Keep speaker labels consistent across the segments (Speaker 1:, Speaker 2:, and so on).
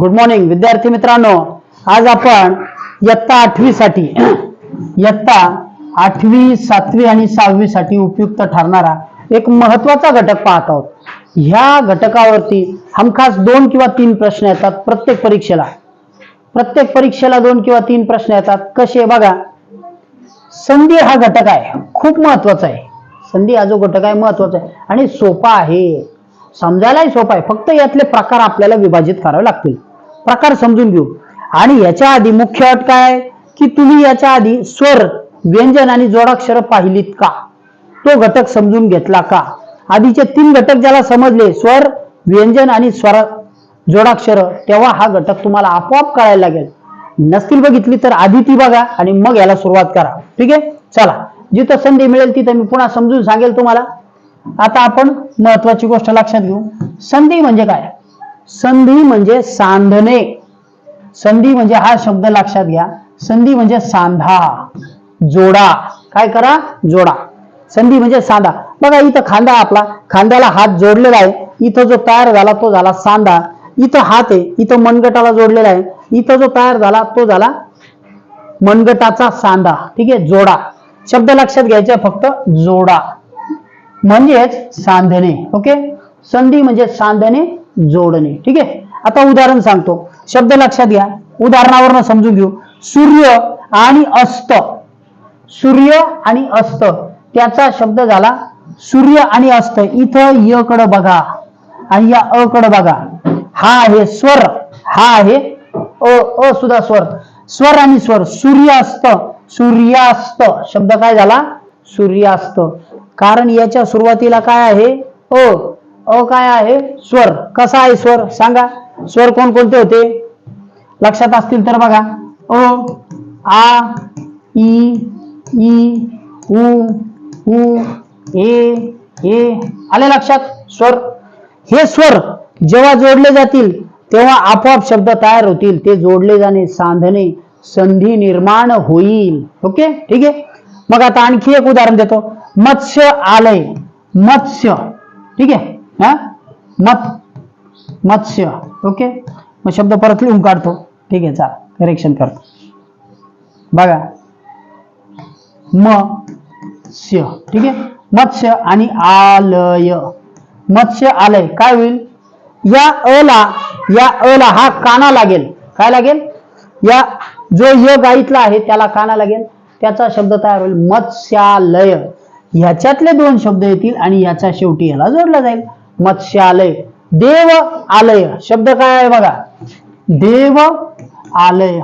Speaker 1: Good morning विद्यार्थी मित्रांनो. आज आपण इयत्ता आठवी साठी इयत्ता आठवी सातवी आणि सहावी साठी उपयुक्त ठरणारा एक महत्त्वाचा घटक पाहत आहोत. ह्या घटकावरती हमखास दोन किंवा तीन प्रश्न येतात प्रत्येक परीक्षेला. प्रत्येक परीक्षेला दोन किंवा तीन प्रश्न येतात. कसे? बघा संधी हा घटक आहे खूप महत्त्वाचा आहे. संधी हा जो घटक आहे महत्त्वाचा आहे. आणि सोपा आहे. समजायलाही सोपा आहे. फक्त यातले प्रकार आपल्याला विभाजित करावे लागतील. प्रकार समजून घेऊ. आणि याच्या आधी मुख्य अट काय? की तुम्ही याच्या आधी स्वर व्यंजन आणि जोडाक्षर पाहिलीत का? तो घटक समजून घेतला का? आधीचे तीन घटक ज्याला समजले स्वर व्यंजन आणि स्वर जोडाक्षर तेव्हा हा घटक तुम्हाला आपोआप कळायला लागेल. नसतील बघितली तर आधी ती बघा आणि मग याला सुरुवात करा. ठीक आहे? चला. जिथं संधी मिळेल तिथं मी पुन्हा समजून सांगेल तुम्हाला. आता आपण महत्वाची गोष्ट लक्षात घेऊ. संधी म्हणजे काय? संधी म्हणजे सांधणे. संधी म्हणजे हा शब्द लक्षात घ्या. संधी म्हणजे सांधा. जोडा. काय करा? जोडा. संधी म्हणजे सांधा. बघा इथं खांदा आपला. खांद्याला हात जोडलेला आहे. इथं जो तयार झाला तो झाला सांधा. इथं हात आहे. इथं मनगटाला जोडलेला आहे. इथं जो तयार झाला तो झाला मनगटाचा सांधा. ठीक आहे? जोडा. शब्द लक्षात घ्यायचे फक्त जोडा. म्हणजेच सांधणे. ओके? संधी म्हणजे सांधणे जोडणे. ठीक आहे? आता उदाहरण सांगतो. शब्द लक्षात घ्या. उदाहरणावरनं समजून घेऊ. सूर्य आणि अस्त. सूर्य आणि अस्त. त्याचा शब्द झाला सूर्य आणि अस्त. इथं य कड बघा आणि या अ कड बघा. हा आहे स्वर. हा आहे अ. अ सुद्धा स्वर. स्वर आणि स्वर. सूर्यास्त. सूर्यास्त. शब्द काय झाला? सूर्यास्त. कारण याच्या सुरुवातीला काय आहे? अ. अ काय आहे? स्वर. कसा आहे स्वर? सांगा. स्वर कोणकोणते होते? लक्षात असतील तर बघा. अ आ ई ई उ उ ए ए. आले लक्षात? स्वर. हे स्वर जेव्हा जोडले जातील तेव्हा आपोआप शब्द तयार होतील. ते जोडले जाणे सांधणे संधी निर्माण होईल. ओके? ठीक आहे? मग आता आणखी एक उदाहरण देतो. मत्स्य आलय. मत्स्य. ठीक आहे? हा? मत मत्स्य. ओके? मग शब्द परत लिहून काढतो. ठीक आहे चाल. करेक्शन करतो. बघा. मत्स्य. ठीक आहे? मत्स्य आणि आलय. मत्स्य आलय. काय होईल? या अला या अला हा काना लागेल. काय लागेल? या जो य गाईतला आहे त्याला काना लागेल. त्याचा शब्द तयार होईल मत्स्यालय. ह्याच्यातले दोन शब्द येतील आणि याच्या शेवटी याला जोडला जाईल. मत्स्यालय. देव आलय. शब्द काय आहे बघा? देव आलय.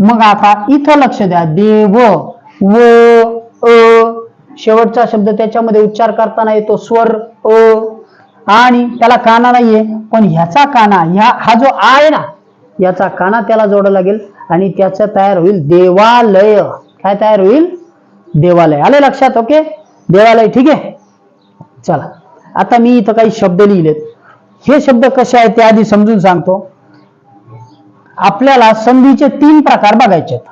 Speaker 1: मग आता इथं लक्ष द्या. देव व अ शेवटचा शब्द त्याच्यामध्ये उच्चार करताना येतो स्वर अ आणि त्याला काना नाहीये पण ह्याचा काना ह्या हा जो आहे ना याचा काना त्याला जोडा लागेल आणि त्याचं तयार होईल देवालय. काय तयार होईल? देवालय. आले लक्षात ओके? देवालय ठीक आहे? चला. आता मी इथं काही शब्द लिहिलेत. हे शब्द कसे आहेत ते आधी समजून सांगतो. आपल्याला संधीचे तीन प्रकार बघायचे आहेत.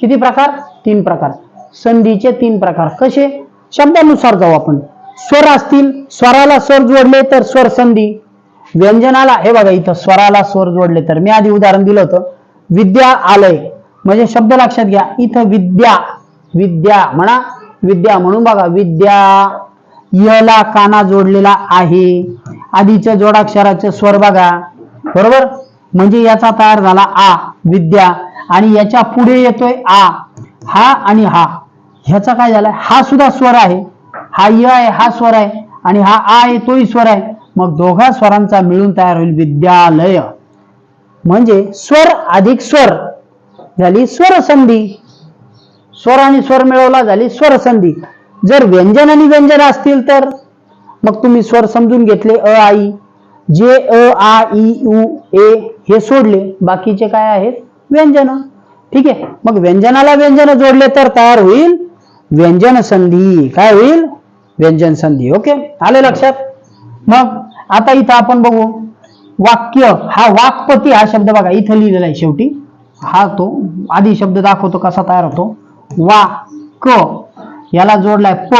Speaker 1: किती प्रकार? तीन प्रकार. संधीचे तीन प्रकार. कसे? शब्दानुसार जाऊ आपण. स्वर असतील स्वराला स्वर जोडले तर स्वर संधी. व्यंजनाला हे बघा इथं स्वराला स्वर जोडले तर. मी आधी उदाहरण दिलं होतं. विद्या आलय. म्हणजे शब्द लक्षात घ्या. इथं विद्या विद्या म्हणा विद्या म्हणून बघा. विद्या यला काना जोडलेला आहे. आधीच्या जोडाक्षराचे स्वर बघा. बरोबर? म्हणजे याचा तयार झाला आ विद्या. आणि याच्यापुढे येतोय आ. हा आणि हा. ह्याचा काय झालाय? हा सुद्धा स्वर आहे. हा य आहे हा स्वर आहे. आणि हा आ आहे तोही स्वर आहे. मग दोघा स्वरांचा मिळून तयार होईल विद्यालय. म्हणजे स्वर अधिक स्वर. झाली स्वर संधी. स्वर आणि स्वर मिळवला झाली स्वर संधी. जर व्यंजन आणि व्यंजन असतील तर मग तुम्ही स्वर समजून घेतले अ आई जे अ आ ई यू ए हे सोडले बाकीचे काय आहेत? व्यंजन. ठीक आहे? मग व्यंजनाला व्यंजन जोडले तर तयार होईल व्यंजन संधी. काय होईल? व्यंजन संधी. ओके? आले लक्षात? मग आता इथं आपण बघू. वाक्य. हा वाक्पती हा शब्द बघा इथं लिहिलेला आहे शेवटी. हा तो आधी शब्द दाखवतो कसा तयार होतो. वा क. याला जोडलाय प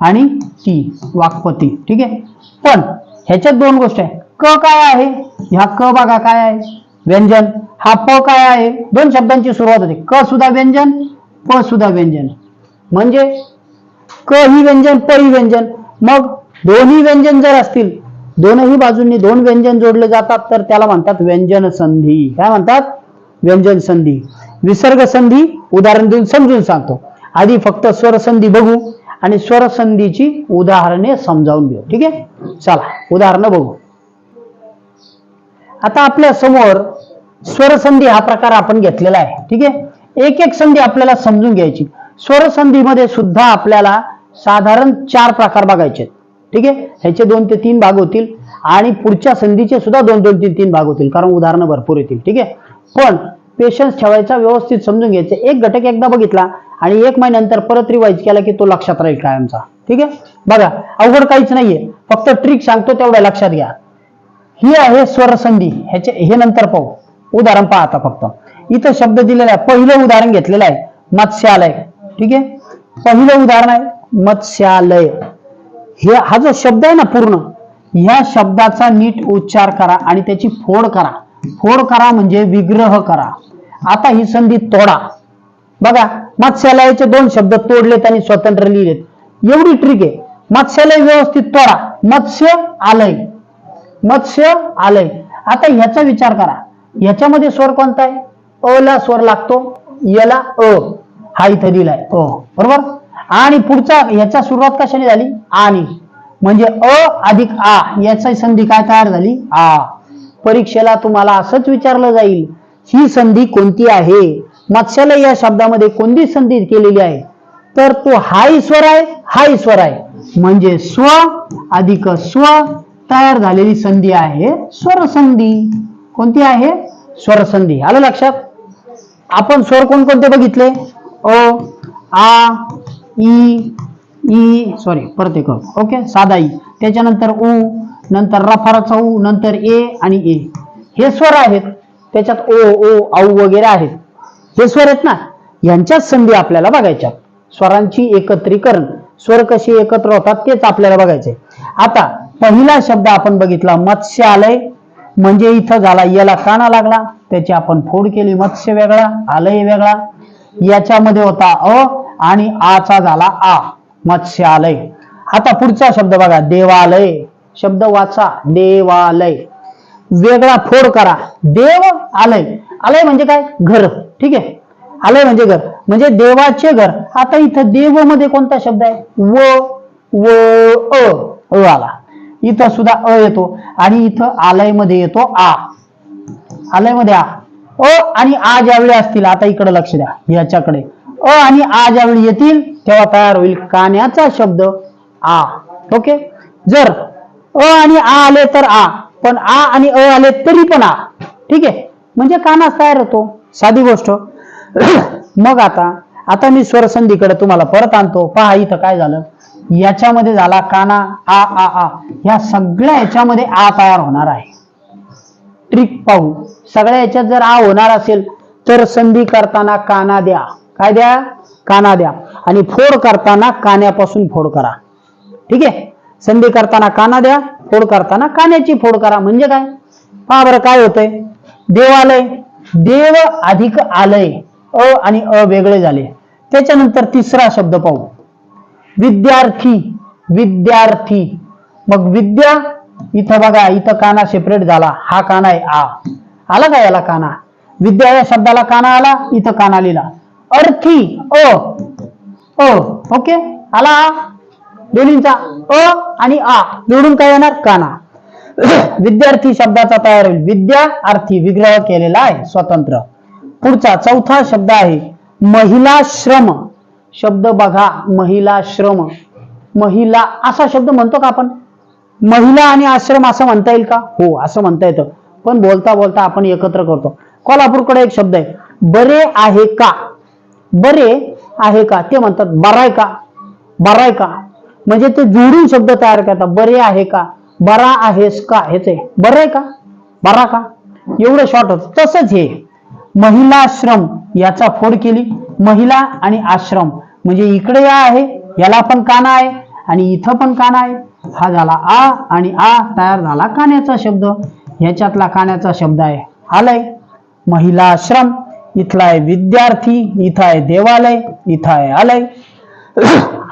Speaker 1: आणि ती वाक्पती. ठीक आहे? पण ह्याच्यात दोन गोष्ट आहे. क काय आहे? ह्या क बघा काय आहे? व्यंजन. हा प काय आहे? दोन शब्दांची सुरुवात होते. क सुद्धा व्यंजन प सुद्धा व्यंजन. म्हणजे क ही व्यंजन प ही व्यंजन. मग दोन्ही व्यंजन जर असतील दोनही बाजूंनी दोन व्यंजन जोडले जातात तर त्याला म्हणतात व्यंजन संधी. काय म्हणतात? व्यंजन संधी. विसर्ग संधी उदाहरण देऊन समजून सांगतो. आधी फक्त स्वर संधी बघू आणि स्वर संधीची उदाहरणे समजावून घेऊ. ठीक आहे? चला उदाहरणं बघू. आता आपल्यासमोर स्वरसंधी हा प्रकार आपण घेतलेला आहे. ठीक आहे? एक एक संधी आपल्याला समजून घ्यायची. स्वरसंधीमध्ये सुद्धा आपल्याला साधारण चार प्रकार बघायचे ठीक आहे? ह्याचे दोन ते तीन भाग होतील आणि पुढच्या संधीचे सुद्धा दोन दोन तीन तीन भाग होतील कारण उदाहरणं भरपूर येतील. ठीक आहे? पण पेशन्स ठेवायचा व्यवस्थित समजून घ्यायचं. एक घटक एकदा बघितला आणि एक महिन्यानंतर परत रिवाईज केला की तो लक्षात राहील कायमचा ठीक आहे? बघा अवघड काहीच नाहीये. फक्त ट्रिक सांगतो तेवढ्या लक्षात घ्या. ही आहे स्वरसंधी. ह्याचे हे नंतर पाहू. उदाहरण पहा आता फक्त. इथं शब्द दिलेला आहे. पहिलं उदाहरण घेतलेलं आहे. मत्स्यालय. ठीक आहे? पहिलं उदाहरण आहे. मत्स्यालय. हे हा जो शब्द आहे ना पूर्ण ह्या शब्दाचा नीट उच्चार करा आणि त्याची फोड करा. फोड करा म्हणजे विग्रह करा. आता ही संधी तोडा. बघा मत्स्यालयाचे दोन शब्द तोडलेत आणि स्वतंत्र लिहिलेत. एवढी ट्रिक आहे. मत्स्यालय व्यवस्थित तोडा. मत्स्य आलय. मत्स्य आलय. आता ह्याचा विचार करा. ह्याच्यामध्ये स्वर कोणता आहे? अ ला स्वर लागतो. याला अ. हा इथं दिलाय. अ. बरोबर? आणि पुढचा ह्याच्या सुरुवात कशाने झाली? आणि म्हणजे अ अधिक आ. याची संधी काय तयार झाली? आ. परीक्षेला तुम्हाला असंच विचारलं जाईल. ही संधी कोणती आहे? मत्स्यालय या शब्दामध्ये कोणती संधी केलेली आहे? तर तो हा ईश्वर आहे हा ईश्वर आहे. म्हणजे स्व अधिक स्व तयार झालेली संधी आहे स्वरसंधी. कोणती आहे? स्वरसंधी. आलं लक्षात? आपण स्वर कोणकोणते बघितले? ओ आ ई ई सॉरी परत एक. ओके साधा ई त्याच्यानंतर उ नंतर रफाराचा उ नंतर ए आणि ए. हे स्वर आहेत. त्याच्यात ओ ओ औ वगैरे आहेत. हे स्वर आहेत ना यांच्याच संधी आपल्याला बघायच्या. स्वरांची एकत्रीकरण स्वर कशी एकत्र होतात तेच आपल्याला बघायचे. आता पहिला शब्द आपण बघितला मत्स्यालय. म्हणजे इथं झाला याला काना लागला. त्याची आपण फोड केली मत्स्य वेगळा आलय वेगळा. याच्यामध्ये होता अ आणि आचा झाला आ मत्स्यालय. आता पुढचा शब्द बघा देवालय. शब्द वाचा देवालय. वेगळा फोड करा देव आलय. आलय म्हणजे काय? घर. ठीक आहे? आलय म्हणजे घर. म्हणजे देवाचे घर. आता इथं देवमध्ये कोणता शब्द आहे? व व अ अ आला. इथं सुद्धा अ येतो. आणि इथं आलयमध्ये येतो आ. आलयमध्ये आ. अ आणि आ ज्यावेळी असतील आता इकडे लक्ष द्या. याच्याकडे. अ आणि आ ज्यावेळी येतील तेव्हा तयार होईल कान्याचा शब्द आ. ओके? जर अ आणि आ आले तर आ. पण आ आणि अ आले तरी पण आ. ठीक आहे? म्हणजे कानास तयार होतो साधी गोष्ट. मग आता आता मी स्वरसंधीकडे तुम्हाला परत आणतो. पहा इथं काय झालं. याच्यामध्ये झाला काना आ आ आ. ह्या सगळ्या याच्यामध्ये आ तयार होणार आहे. ट्रिक पाहू. सगळ्या याच्यात जर आ होणार असेल तर संधी करताना काना द्या. काय द्या? काना द्या. आणि फोड करताना कान्यापासून फोड करा. ठीक आहे? संधी करताना काना द्या फोड करताना कान्याची फोड करा. म्हणजे काय? पहा बरं काय होतंय. देवालय देव अधिक आलय. अ आणि अ वेगळे झाले. त्याच्यानंतर तिसरा शब्द पाहू. विद्यार्थी विद्यार्थी. मग विद्या इथं बघा इथं काना सेपरेट झाला. हा काना आहे आ. आला का याला काना? विद्या या शब्दाला काना आला इथं काना लिहिला. अर्थी अ. अ. ओके? आला आ? दोन्हींचा अ आणि आ. निवडून काय येणार? काना. विद्यार्थी शब्दाचा तयार होईल. विद्या अर्थी विग्रह केलेला आहे स्वतंत्र. पुढचा चौथा शब्द आहे महिला श्रम. शब्द बघा महिला श्रम. महिला असा शब्द म्हणतो का आपण? महिला आणि आश्रम असं म्हणता येईल का? हो असं म्हणता येतं. पण बोलता बोलता आपण एकत्र करतो. कोल्हापूरकडे एक शब्द आहे बरे आहे का? बरे आहे का? ते म्हणतात बराय का? बराय का? म्हणजे ते जोडून शब्द तयार करतात बरे आहे का? बरा आहेस का? हेच आहे. बरं आहे का? बरा का? एवढं शॉर्ट होत. तसंच हे. महिला आश्रम याचा फोड केली. महिला आणि आश्रम. म्हणजे इकडे या आहे याला पण काना आहे आणि इथं पण काना आहे. हा झाला आ आणि आ तयार झाला कान्याचा शब्द. ह्याच्यातला कान्याचा शब्द आहे आलय. महिला आश्रम इथला आहे विद्यार्थी इथं आहे देवालय इथं आहे आलय.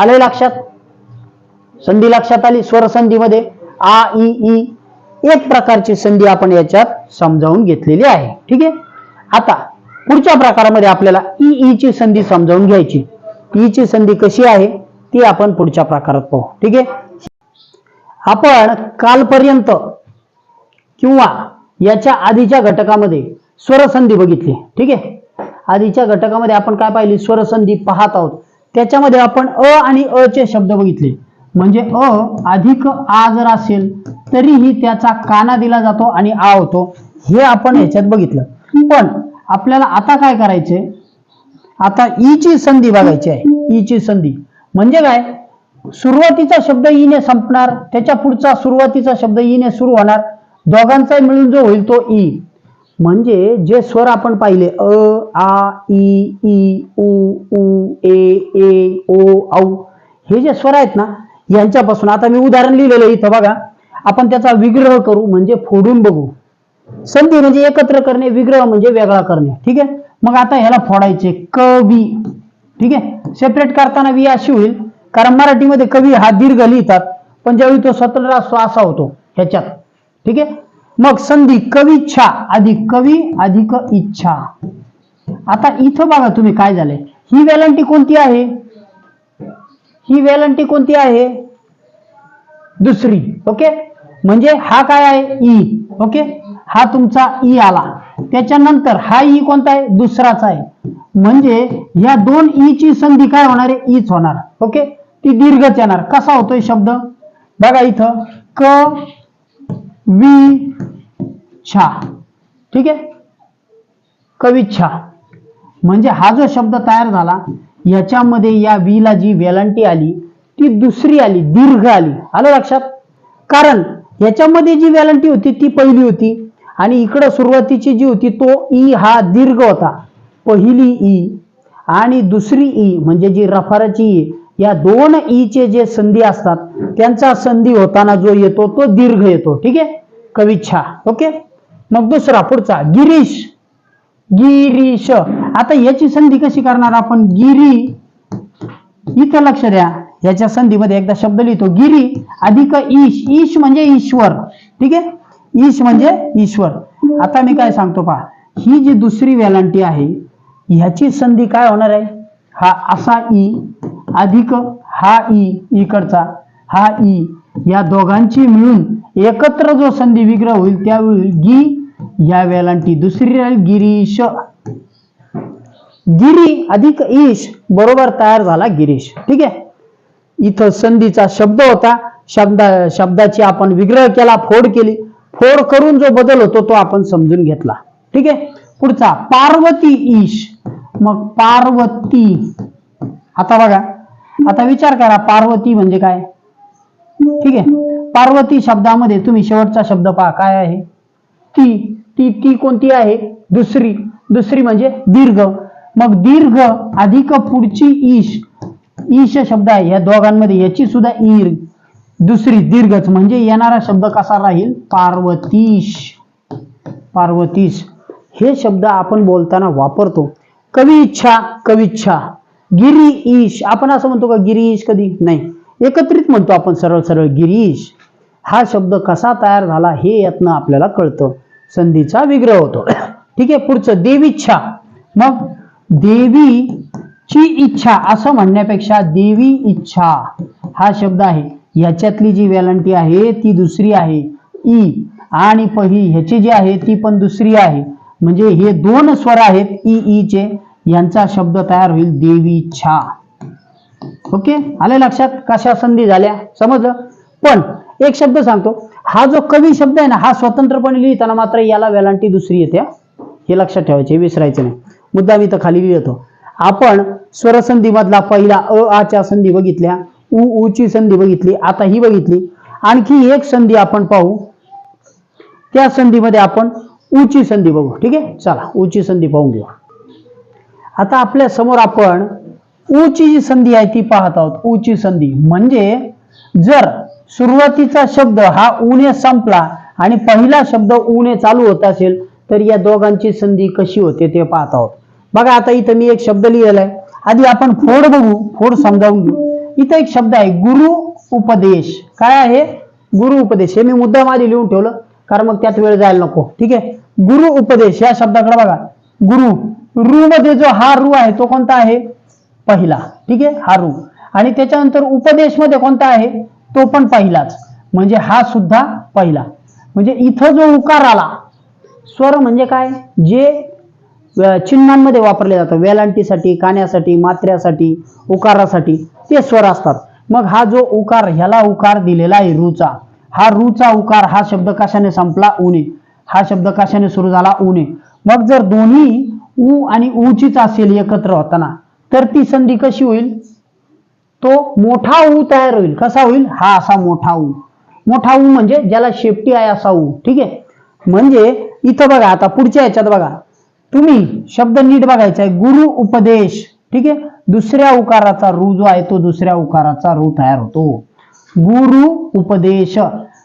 Speaker 1: आलंय लक्षात? संधी लक्षात आली? स्वर संधीमध्ये आ इ ई एक प्रकारची संधी आपण याच्यात समजावून घेतलेली आहे. ठीक आहे? आता पुढच्या प्रकारामध्ये आपल्याला ई ई ची संधी समजावून घ्यायची. ई ची संधी कशी आहे? ती आपण पुढच्या प्रकारात पाहू. ठीक आहे? आपण कालपर्यंत किंवा याच्या आधीच्या घटकामध्ये स्वरसंधी बघितली. ठीक आहे? आधीच्या घटकामध्ये आपण काय पाहिली? स्वरसंधी पाहत आहोत. त्याच्यामध्ये आपण अ आणि अ चे शब्द बघितले. म्हणजे अ अधिक आ जर असेल तरीही त्याचा काना दिला जातो आणि आ होतो. हे आपण ह्याच्यात बघितलं. पण आपल्याला आता काय करायचे? आता ई ची संधी बघायची आहे. ई ची संधी. म्हणजे काय? सुरुवातीचा शब्द ईने संपणार त्याच्या पुढचा सुरुवातीचा शब्द ईने सुरू होणार. दोघांचा मिळून जो होईल तो ई. म्हणजे जे स्वर आपण पाहिले अ आ ई ई उ उ ए ए ओ औ. हे जे स्वर आहेत ना यांच्यापासून आता मी उदाहरण लिहिलेलं आहे इथं बघा. आपण त्याचा विग्रह करू म्हणजे फोडून बघू. संधी म्हणजे एकत्र करणे विग्रह म्हणजे वेगळा करणे. ठीक आहे? मग आता ह्याला फोडायचे कवी. ठीक आहे? सेपरेट करताना वी अशी होईल. कारण मराठीमध्ये कवी हा दीर्घ लिहितात. पण ज्यावेळी तो स्वतंत्र असा होतो ह्याच्यात. ठीक आहे? मग संधी कविच्छा अधिक कवी अधिक इच्छा. आता इथं बघा तुम्ही काय झालंय. ही वेलंटी कोणती आहे? ही वेलंटी कोणती आहे? दुसरी ओके? म्हणजे हा काय आहे? ई ओके? हा तुमचा ई आला. त्याच्यानंतर हा ई कोणता आहे? दुसराच आहे. म्हणजे या दोन ई ची संधी काय होणार आहे? ईच होणार ओके? ती दीर्घच येणार. कसा होतोय शब्द? बघा इथं क वी छा. ठीक आहे? कविच्छा म्हणजे हा जो शब्द तयार झाला याच्यामध्ये या वीला जी वेलांटी आली ती दुसरी आली दीर्घ आली. आलं लक्षात? कारण याच्यामध्ये जी वेलांटी होती ती पहिली होती. आणि इकडं सुरुवातीची जी होती तो ई हा दीर्घ होता. पहिली ई आणि दुसरी ई म्हणजे जी रफाराची ई या दोन ईचे चे जे संधी असतात त्यांचा संधी होताना जो येतो तो दीर्घ येतो. ठीक आहे? कविच्छा. ओके? मग दुसरा पुढचा गिरीश. गिरीश. आता याची संधी कशी करणार आपण? गिरी. इथं लक्ष द्या. याच्या संधीमध्ये एकदा शब्द लिहितो. गिरी अधिक ईश. ईश म्हणजे ईश्वर. ठीक आहे? ईश म्हणजे ईश्वर. आता मी काय सांगतो पहा. ही जी दुसरी वेलांटी आहे ह्याची संधी काय होणार आहे? हा असा ई अधिक हा ई इकडचा हा ई. या दोघांची मिळून एकत्र जो संधी विग्रह होईल त्यावेळी गी या वेलांटी. दुसरी राहील गिरीश. गिरी अधिक ईश. बरोबर तयार झाला गिरीश. ठीक आहे? इथं संधीचा शब्द होता. शब्दा शब्दाची आपण विग्रह केला फोड केली. फोड करून जो बदल होतो तो आपण समजून घेतला. ठीक आहे? पुढचा पार्वती ईश. मग पार्वती. आता बघा. आता विचार करा पार्वती म्हणजे काय? ठीक आहे? पार्वती शब्दामध्ये तुम्ही शेवटचा शब्द पहा. काय आहे? ती. ती ती कोणती आहे? दुसरी. दुसरी म्हणजे दीर्घ. मग दीर्घ अधिक पुढची ईश. ईश शब्द आहे. या दोघांमध्ये याची सुद्धा ईर. दुसरी दीर्घच म्हणजे येणारा शब्द कसा राहील? पार्वतीश. पार्वतीश. हे शब्द आपण बोलताना वापरतो. कवी इच्छा कविच्छा गिरी ईश. आपण असं म्हणतो का गिरीश कधी? नाही. एकत्रित म्हणतो आपण सरळ सरळ गिरीश हा शब्द कसा तयार झाला हे यातनं आपल्याला कळतं. संधीचा विग्रह होतो. ठीक आहे पुढचं देवीच्छा. मग देवीची इच्छा असं म्हणण्यापेक्षा देवी इच्छा हा शब्द आहे. याच्यातली जी वेलांटी आहे ती दुसरी आहे. ई आणि पही ह्याची जी आहे ती पण दुसरी आहे. म्हणजे हे दोन स्वर आहेत ई ई चे. यांचा शब्द तयार होईल देवी इच्छा ओके? आले लक्षात? कशा संधी झाल्या? समजलं? पण एक शब्द सांगतो. हा जो कवी शब्द आहे ना हा स्वतंत्रपणे लिहिताना मात्र याला वेलांटी दुसरी येते हे. लक्षात ठेवायचे विसरायचे नाही. मुद्दा मी तर खाली लिहितो. आपण स्वरसंधीमधला पहिला अ आच्या संधी बघितल्या उ ऊची संधी बघितली आता ही बघितली. आणखी एक संधी आपण पाहू. त्या संधीमध्ये आपण ऊची संधी बघू. ठीक आहे? चला ऊची संधी पाहून घेऊ. आता आपल्यासमोर आपण ऊची जी संधी आहे ती पाहत आहोत. ऊची संधी म्हणजे जर सुरुवातीचा शब्द हा उने संपला आणि पहिला शब्द उने चालू होत असेल तर या दोघांची संधी कशी होते ते पाहत आहोत. बघा आता इथं मी एक शब्द लिहिलेला आहे. आधी आपण फोड बघू फोड समजावून घेऊ. इथं एक शब्द आहे गुरु उपदेश. काय आहे? गुरु उपदेश. हे मी मुद्दा आधी लिहून ठेवलं कारण मग त्यात वेळ जायला नको. ठीक आहे? गुरु उपदेश या शब्दाकडे बघा. गुरु रू मध्ये जो हा रू आहे तो कोणता आहे? पहिला. ठीक आहे? हा रू. आणि त्याच्यानंतर उपदेशमध्ये कोणता आहे? तो पण पहिलाच. म्हणजे हा सुद्धा पहिला. म्हणजे इथं जो उकार आला स्वर म्हणजे काय? जे चिन्हांमध्ये वापरले जातात वेलांटीसाठी कान्यासाठी मात्र्यासाठी उकारासाठी ते स्वर असतात. मग हा जो उकार ह्याला उकार दिलेला आहे रूचा हा रूचा उकार हा शब्द कशाने संपला? उने हा शब्द कशाने सुरू झाला? उने मग जर दोन्ही ऊ आणि ऊचीच असेल एकत्र होताना तर ती संधी कशी होईल? तो मोठा ऊ तयार होईल. कसा होईल? हा असा मोठा ऊ. मोठा ऊ म्हणजे ज्याला शेपटी आहे असा ऊ. ठीक आहे? म्हणजे इथं बघा आता पुढच्या ह्याच्यात बघा. तुम्ही शब्द नीट बघायचा आहे. गुरु उपदेश. ठीक आहे? दुसऱ्या उकाराचा रू जो आहे तो दुसऱ्या उकाराचा रू तयार होतो. गुरु उपदेश.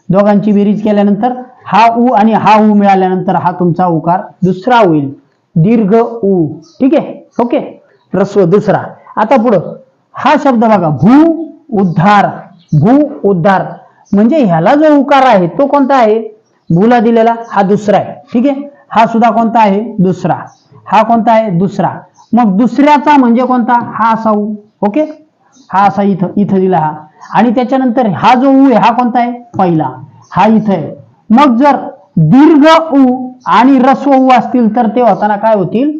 Speaker 1: दोघांची बेरीज केल्यानंतर हा ऊ आणि हा ऊ मिळाल्यानंतर हा तुमचा उकार दुसरा होईल. दीर्घ ऊ. ठीक आहे? ओके? रस्व दुसरा. आता पुढं. हा शब्द बघा भू उद्धार भू उद्धार. म्हणजे ह्याला जो उकार आहे तो कोणता आहे? भूला दिलेला हा दुसरा आहे. ठीक आहे? हा सुद्धा कोणता आहे? दुसरा. हा कोणता आहे? दुसरा. मग दुसऱ्याचा म्हणजे कोणता? हा असा ऊ. ओके? हा असा इथं इथं दिला हा. आणि त्याच्यानंतर हा जो ऊ आहे हा कोणता आहे? पहिला. हा इथं आहे. मग जर दीर्घ ऊ आणि रस्व ऊ असतील तर ते होताना काय होतील?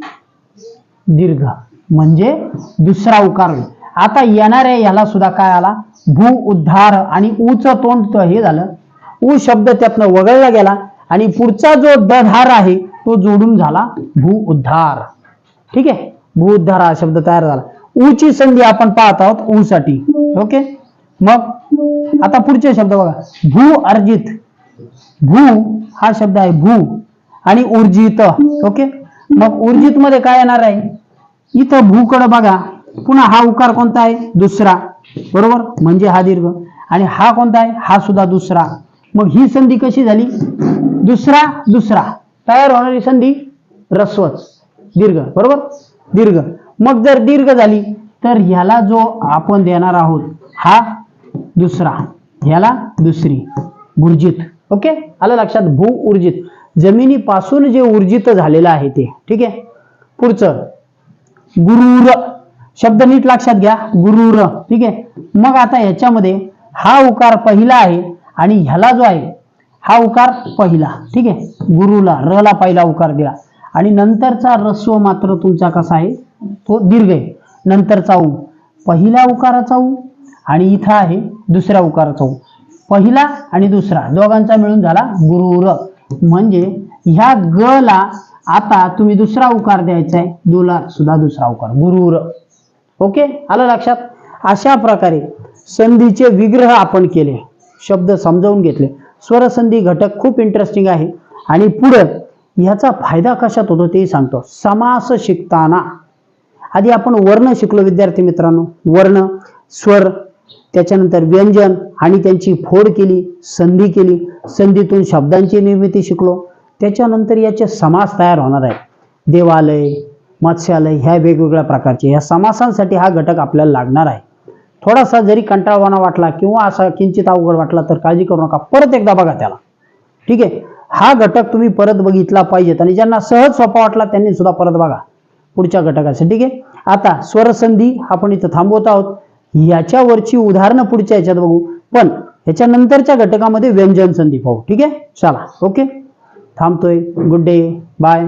Speaker 1: दीर्घ. म्हणजे दुसरा उकार होईल. आता येणाऱ्या ह्याला सुद्धा काय आला? भू उद्धार आणि ऊच तोंड हे झालं. ऊ शब्द त्यातनं वगळला गेला आणि पुढचा जो दधार आहे तो जोडून झाला भू उद्धार. ठीक आहे? भू उद्धार हा शब्द तयार झाला. ऊची संधी आपण पाहत आहोत ऊ साठी ओके? मग आता पुढचे शब्द बघा. भू अर्जित. भू हा शब्द आहे भू आणि ऊर्जित. ओके? मग ऊर्जित मध्ये काय येणार आहे? इथं भूकडं बघा. पुन्हा हा उकार कोणता आहे? दुसरा. बरोबर? म्हणजे हा दीर्घ. आणि हा कोणता आहे? हा सुद्धा दुसरा. मग ही संधी कशी झाली? दुसरा दुसरा. तयार होणारी संधी रस्वच दीर्घ. बरोबर? दीर्घ. मग जर दीर्घ झाली तर ह्याला जो आपण देणार आहोत हा दुसरा. ह्याला दुसरी. ऊर्जित. ओके? आलं लक्षात? भू ऊर्जित. जमिनीपासून जे ऊर्जित झालेलं आहे ते. ठीक आहे? पुढचं. गुरुर. शब्द नीट लक्षात घ्या. गुरुर. ठीक आहे? मग आता ह्याच्यामध्ये हा उकार पहिला आहे आणि ह्याला जो आहे हा उकार पहिला. ठीक आहे? गुरुला रला पहिला उकार दिला. आणि नंतरचा रस्व मात्र तुमचा कसा आहे? तो दीर्घ आहे. नंतरचा ऊ पहिल्या उकाराचा ऊ आणि इथं आहे दुसऱ्या उकाराचा ऊ पहिला आणि दुसरा दोघांचा मिळून झाला गुरुर. म्हणजे ह्या ग ला आता तुम्ही दुसरा उकार द्यायचा आहे. दुला सुद्धा दुसरा उकार. गुरुर. ओके? आलं लक्षात? अशा प्रकारे संधीचे विग्रह आपण केले. शब्द समजावून घेतले. स्वरसंधी घटक खूप इंटरेस्टिंग आहे. आणि पुढं ह्याचा फायदा कशात होतो तेही सांगतो. समास शिकताना. आधी आपण वर्ण शिकलो विद्यार्थी मित्रांनो. वर्ण स्वर त्याच्यानंतर व्यंजन आणि त्यांची फोड केली संधी केली. संधीतून शब्दांची निर्मिती शिकलो. त्याच्यानंतर याचे समास तयार होणार आहे. देवालय मत्स्यालय ह्या वेगवेगळ्या प्रकारचे ह्या समासांसाठी हा घटक आपल्याला लागणार आहे. थोडासा जरी कंटाळवाना वाटला किंवा असा किंचित अवघड वाटला तर काळजी करू नका. परत एकदा बघा त्याला. ठीक आहे? हा घटक तुम्ही परत बघितला पाहिजेत आणि ज्यांना सहज सोपा वाटला त्यांनी सुद्धा परत बघा पुढच्या घटकाचं ठीक आहे? आता स्वरसंधी आपण इथं थांबवत आहोत. याच्यावरची उदाहरणं पुढच्या याच्यात बघू. पण याच्यानंतरच्या घटकामध्ये व्यंजन संधी पाहू. ठीक आहे? चला. ओके? थांबतोय. Good day. बाय.